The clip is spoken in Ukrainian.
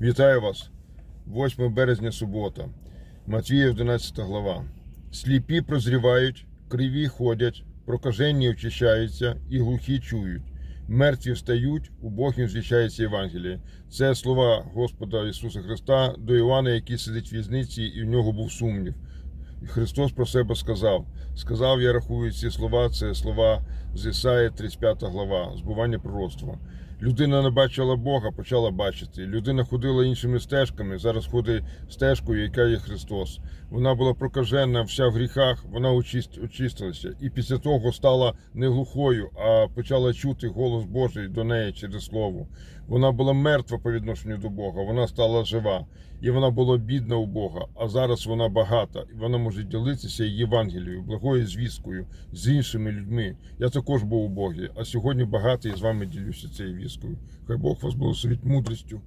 Вітаю вас. 8 березня субота. Матвія 11 глава. Сліпі прозрівають, криві ходять, прокажені очищаються і глухі чують. Мертві встають, убогим звіщається Євангеліє. Це слова Господа Ісуса Христа до Івана, який сидить в в'язниці, і в нього був сумнів. Христос про себе сказав. Сказав, я рахую ці слова, це слова з Ісаї, 35 глава, збування пророцтва. Людина не бачила Бога, почала бачити. Людина ходила іншими стежками, зараз ходить стежкою, яка є Христос. Вона була прокажена, вся в гріхах, вона очистилася. І після того стала не глухою, а почала чути голос Божий до неї через слово. Вона була мертва по відношенню до Бога, вона стала жива. І вона була бідна у Бога, а зараз вона багата, і вона може ділитися Євангелією, благою звісткою з іншими людьми. Я також був у Богі, а сьогодні багатий з вами ділюся цією віскою. Хай Бог вас благословить мудрістю